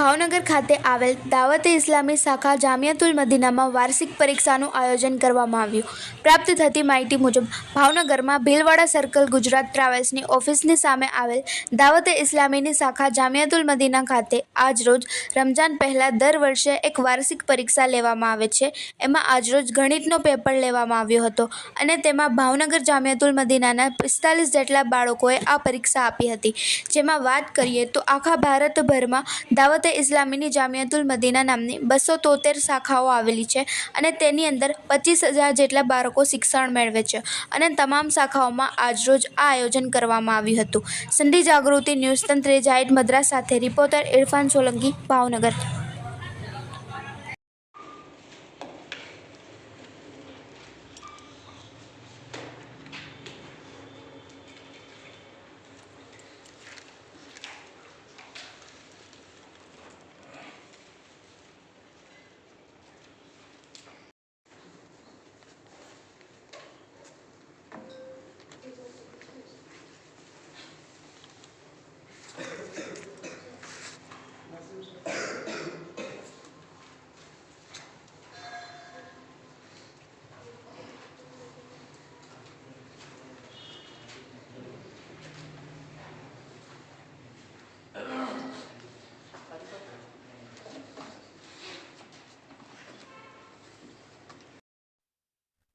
ભાવનગર ખાતે આવેલ દાવતે ઇસ્લામી શાખા જામિયાતુલ મદીનામાં વાર્ષિક પરીક્ષાનું આયોજન કરવામાં આવ્યું. પ્રાપ્ત થતી માહિતી મુજબ, ભાવનગરમાં ભીલવાડા સર્કલ ગુજરાત ટ્રાવેલ્સની ઓફિસની સામે આવેલ દાવતે ઇસ્લામીની શાખા જામિયાતુલ મદીના ખાતે આજરોજ રમજાન પહેલાં દર વર્ષે એક વાર્ષિક પરીક્ષા લેવામાં આવે છે. એમાં આજરોજ ગણિતનો પેપર લેવામાં આવ્યો હતો અને તેમાં ભાવનગર જામિયાતુલ મદીનાના પિસ્તાલીસ જેટલા બાળકોએ આ પરીક્ષા આપી હતી. જેમાં વાત કરીએ તો આખા ભારતભરમાં દાવતે ઇસ્લામીની જામિયાતુલ મદીના નામની બસો તોતેર શાખાઓ આવેલી છે અને તેની અંદર પચીસ હજાર જેટલા બાળકો શિક્ષણ મેળવે છે અને તમામ શાખાઓમાં આજરોજ આ આયોજન કરવામાં આવ્યું હતું. સંધિ જાગૃતિ ન્યૂઝ તંત્રે જાહિદ મદ્રાસ સાથે reporter Irfan Solanki, Bhavnagar.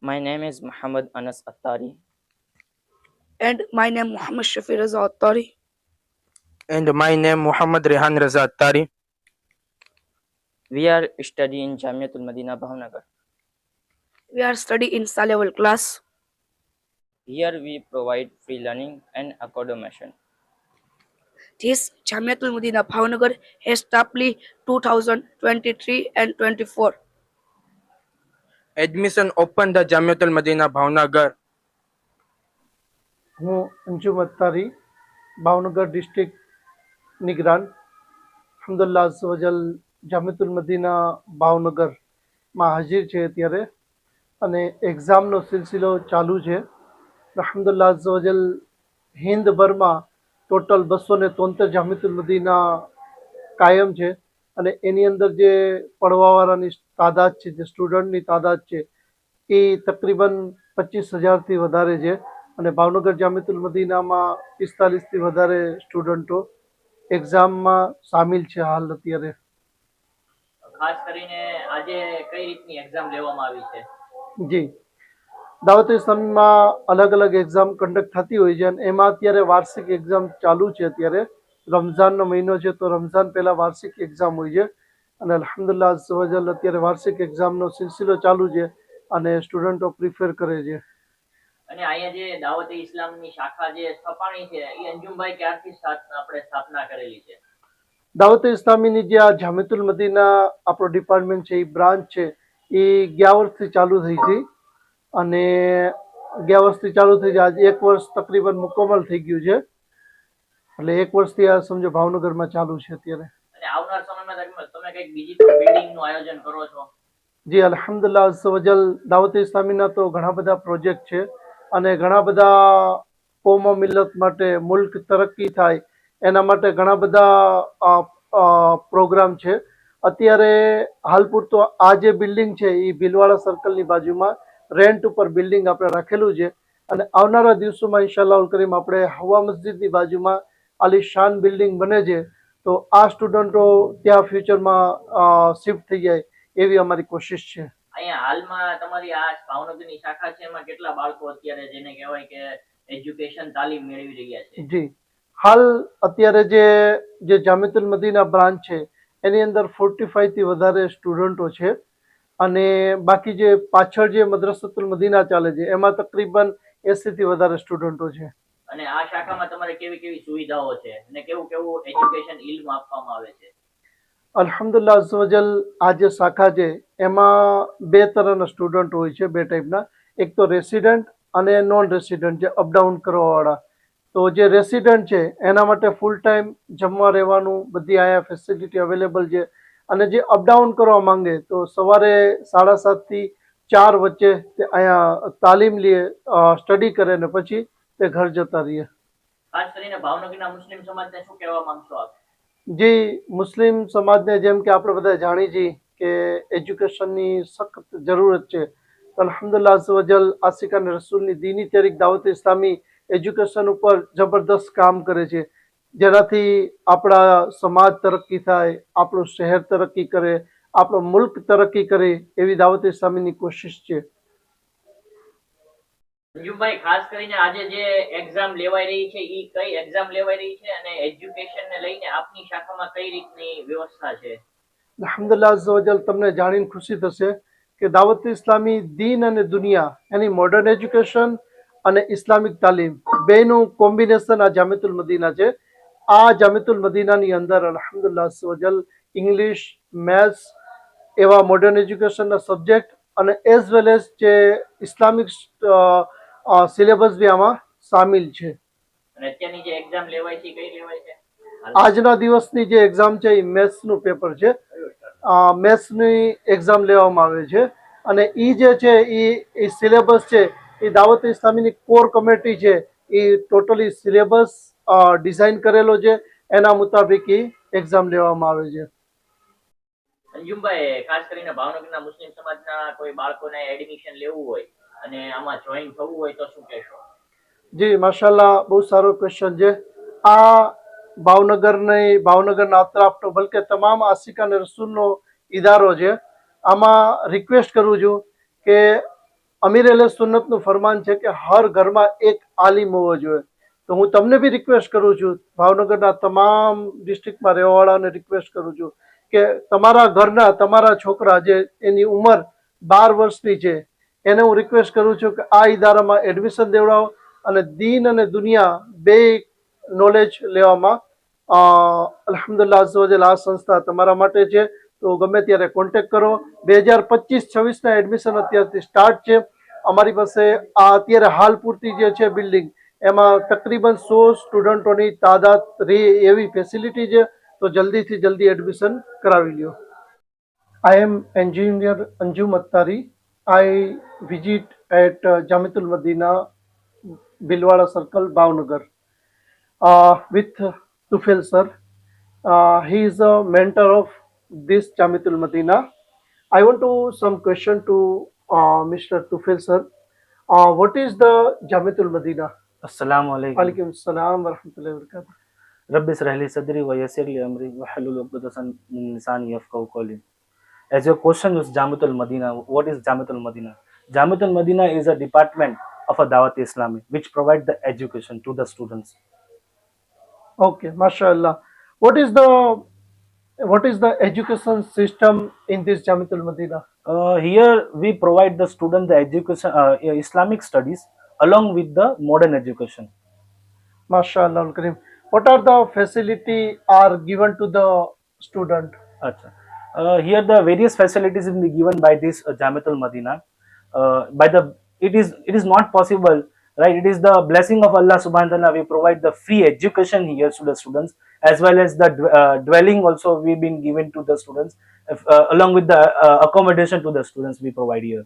My name is Muhammad Anas Attari. and my name Muhammad Shafi Raza Attari. and my name Muhammad Rehan Raza Attari. We are studying in Jamiatul Madina Bhavnagar. We are studying in Sa class. Here we provide free learning and accommodation. This Jamiatul Medina Bhavnagar has established 2023 and 24. Admission open the Jamiatul Madina Bhavnagar હું Anjum Attari Bhavnagar district નિગરાન અહમદુલ્લા સવજલ જામિતુલ મદીના ભાવનગરમાં હાજર છે અત્યારે. અને એક્ઝામનો સિલસિલો ચાલુ છે. અહમદુલ્લા સવજલ હિન્દભરમાં ટોટલ બસો ને તોતેર જામિતુલ મદીના કાયમ છે. અને એની અંદર જે પડવાવાળાની તાદાદ છે જે સ્ટુડન્ટની તાદાદ છે એ તકરીબન પચીસ હજારથી વધારે છે. અને ભાવનગર જામિતુલ મદીનામાં પિસ્તાલીસથી વધારે સ્ટુડન્ટો એક્ઝામમાં સામેલ છે હાલ અત્યારે. ખાસ કરીને આજે કઈ રીતની એક્ઝામ લેવામાં આવી છે? જી. દાવત ઇસ્લામીમાં અલગ અલગ એક્ઝામ કન્ડક્ટ થતી હોય છે અને એમાં અત્યારે વાર્ષિક એક્ઝામ ચાલુ છે અત્યારે. રમઝાનનો મહિનો છે તો રમઝાન પહેલાં વાર્ષિક એક્ઝામ હોય છે. અને અલહમદુલ્લા અઝવજલ અત્યારે વાર્ષિક એક્ઝામનો સિલસિલો ચાલુ છે અને સ્ટુડન્ટો પ્રિફેર કરે છે. અને અહીંયા જે દાવત ઇસ્લામની શાખા જે સ્થપાણી છે એ અંજુમભાઈ ક્યારથી આપણે સ્થાપના કરેલી છે? દાવત ઇસ્લામીની જે આ જામિતુલ મદીના આપણો ડિપાર્ટમેન્ટ છે એ બ્રાન્ચ છે એ ગયા વર્ષથી ચાલુ થઈ હતી અને ગયા વર્ષથી ચાલુ થઈ છે આજે એક વર્ષ તકરીબન મુકમ્મલ થઈ ગયું છે. એટલે એક વર્ષથી આ સમજો ભાવનગરમાં ચાલુ છે અત્યારે. અને આવનાર સમયમાં તમે તમે કંઈક બીજી પણ બિલ્ડિંગ આયોજન કરો છો? જી અલહમદુલ્લા સવજલ દાવત ઇસ્લામીના તો ઘણા બધા પ્રોજેક્ટ છે. અને ઘણા બધા કોમો મિલત માટે મુલ્ક તરક્કી થાય એના માટે ઘણા બધા પ્રોગ્રામ છે. અત્યારે હાલ પૂરતો આ જે બિલ્ડિંગ છે એ ભીલવાડા સર્કલની બાજુમાં રેન્ટ ઉપર બિલ્ડિંગ આપણે રાખેલું છે. અને આવનારા દિવસોમાં ઇન્શાલ્લાહ કરીમ આપણે હવા મસ્જિદની બાજુમાં આલિશાન બિલ્ડિંગ બને છે તો આ સ્ટુડન્ટો ત્યાં ફ્યુચરમાં શિફ્ટ થઈ જાય એવી અમારી કોશિશ છે. અહીંયા હાલમાં તમારી આ ભાવનગરની શાખા છે એમાં કેટલા બાળકો અત્યારે જેને કહેવાય કે એજ્યુકેશન તાલીમ મેળવી રહ્યા છે? જી. હાલ અત્યારે જે જે જામિતુલ મદીના બ્રાન્ચ છે એની અંદર ફોર્ટી ફાઈવથી વધારે સ્ટુડન્ટો છે. અને બાકી જે પાછળ જે મદ્રસતુલ મદીના ચાલે છે એમાં તકરીબન એસીથી વધારે સ્ટુડન્ટો છે. અને આ શાખામાં તમારે કેવી કેવી સુવિધાઓ છે? અને કેવું કેવું એજ્યુકેશન ઇલ્મ આપવામાં આવે છે? અલ્હમદુલ્લા અઝવજલ આ જે શાખા છે, એમાં બે તરહના સ્ટુડન્ટ હોય છે, બે ટાઈપના એક તો રેસિડન્ટ અને નોન રેસિડન્ટ જે અપડાઉન કરવાવાળા. તો જે રેસિડન્ટ છે, એના માટે ફૂલ ટાઈમ જમવા રહેવાનું, બધી અહીંયા ફેસિલિટી અવેલેબલ છે. અને જે અપડાઉન કરવા માંગે, તો સવારે સાડા સાતથી ચાર વચ્ચે તે અહીંયા તાલીમ લે સ્ટડી કરે ને પછી તે ઘર જતા રહીએ. ખાસ કરીને ભાવનગરના મુસ્લિમ સમાજને શું કહેવા માંગશો આપ? જે મુસ્લિમ સમાજને જેમ કે આપણે બધા જાણી છીએ કે એજ્યુકેશનની સખત જરૂરત છે. તો અલ્હમ્દુલિલ્લાહ અઝ્ઝ વજલ રસૂલની દીની તરીક દાવત ઇસ્લામી એજ્યુકેશન ઉપર જબરદસ્ત કામ કરે છે. જેનાથી આપણા સમાજ તરક્કી થાય આપણું શહેર તરક્કી કરે આપણો મુલ્ક તરક્કી કરે એવી દાવત ઇસ્લામીની કોશિશ છે. અંજુમભાઈ, ખાસ કરીને આજે જે એક્ઝામ લેવાઈ રહી છે એ કઈ એક્ઝામ લેવાઈ રહી છે અને એજ્યુકેશન ને લઈને આપની શાખામાં કઈ રીતની વ્યવસ્થા છે? અલ્હમ્દુલિલ્લાહ તમને જાણીને ખુશી થશે કે દાવત ઇસ્લામી દીન અને દુનિયા, એની મોડર્ન એજ્યુકેશન અને ઇસ્લામિક તાલીમ, બેનું કોમ્બિનેશન આ જામિતુલ મદીના છે. આ જામિતુલ મદીનાની અંદર અલ્હમ્દુલિલ્લાહ અઝ્ઝ ઇંગ્લિશ મેથ્સ એવા મોડર્ન એજ્યુકેશનના સબ્જેક્ટ અને એઝ વેલ એઝ જે ઇસ્લામિક સિલેબસ બી આમાં સામેલ છે. આજના દિવસની જે એક્ઝામ છે એ મેથ્સનું પેપર છે. મેથ્સની એક્ઝામ લેવામાં આવે છે. અને એ જે છે એ એ સિલેબસ છે એ દાવત ઇસ્લામીની કોર કમિટી છે એ ટોટલી સિલેબસ ડિઝાઇન કરેલો છે. એના મુતાબિક એ એક્ઝામ લેવામાં આવે છે. અંજુમભાઈ ખાસ કરીને ભાવનગરના મુસ્લિમ સમાજના કોઈ બાળકોને એડમિશન લેવું હોય અને આમાં જોઈન થવું હોય તો શું કહેશો? જી, માશાલ્લાહ, બહુ સારો ક્વેશ્ચન છે. આ ભાવનગરની, ભાવનગરના અતરાફનો, બલકે તમામ આશિક અને રસૂલનો ઇદારો છે. આમાં રિક્વેસ્ટ કરું છું કે અમીર અલે સુન્નતનું ફરમાન છે કે હર ઘરમાં એક આલિમ હોવો જોઈએ. તો હું તમને બી રિક્વેસ્ટ કરું છું, ભાવનગરના તમામ ડિસ્ટ્રિક્ટમાં રહેવાવાળાને રિક્વેસ્ટ કરું છું કે તમારા ઘરના, તમારા છોકરા જે એની ઉંમર બાર વર્ષની છે એને હું રિક્વેસ્ટ કરું છું કે આ ઇદારામાં એડમિશન દેવડાવો અને દીન અને દુનિયા બે નોલેજ લેવામાં અ, અલ્હમ્દુલિલ્લાહ આ સંસ્થા તમારા માટે છે. તો ગમે ત્યારે કોન્ટેક્ટ કરો. બે હજાર પચીસ છવ્વીસના એડમિશન અત્યારથી સ્ટાર્ટ છે. અમારી પાસે આ અત્યારે હાલ પૂરતી જે છે બિલ્ડિંગ એમાં તકરીબન સો સ્ટુડન્ટોની તાદાદ રહે એવી ફેસિલિટી છે. તો જલ્દીથી જલ્દી એડમિશન કરાવી લ્યો. I am engineer Anjum Attari. I visit at uh, Jamiatul Madina, Bilwara Circle, Bhavnagar, uh, with Tufel sir. Uh, he is a mentor of this Jamiatul Madina. I want to some question to uh, Mr. Tufel sir. Uh, what is the Jamiatul Madina? Assalamu alaikum. Alaikum salam wa rahmatullahi wa barakatuh. Israh li sadri wa amri wa halul uqdatan min lisani yafqahu qawli. As your question was Jamiatul Madina, what is Jamiatul Madina? Jamiatul Madina is a department of a Dawat Islami which provide the education to the students. Okay, mashallah. What is the what is the education system in this Jamiatul Madina? Uh, here we provide the student the education, uh, Islamic studies along with the modern education. MashaAllah Kareem. What are the facility are given to the student? Acha. Uh, here the various facilities will be given by this uh, Jamiatul Madina. Uh, by the it is it is not possible, right? It is the blessing of Allah Subhanahu wa Taala. We provide the free education here to the students as well as the uh, dwelling also we've been given to the students if, uh, along with the uh, accommodation to the students we provide here.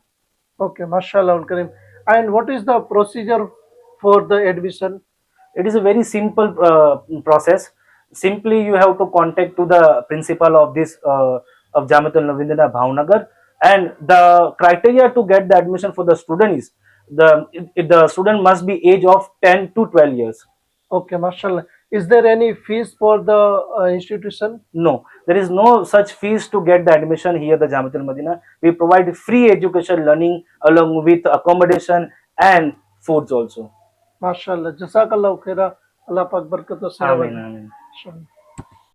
Okay, MashaAllah Kareem. And what is the procedure for the admission? It is a very simple uh, process. Simply, you have to contact to the principal of this uh, of Jamiatul Navindana Bhavnagar, and the criteria to get the admission for the student is the the student must be age of 10 to 12 years. Okay, MashaAllah. Is there any fees for the uh, institution? No, there is no such fees to get the admission here. The Jamiatul Madina we provide free education, learning along with accommodation and foods also. MashaAllah. Jazakallah khaira. Allah Pak Barkat wa Amen. Amen. Salam.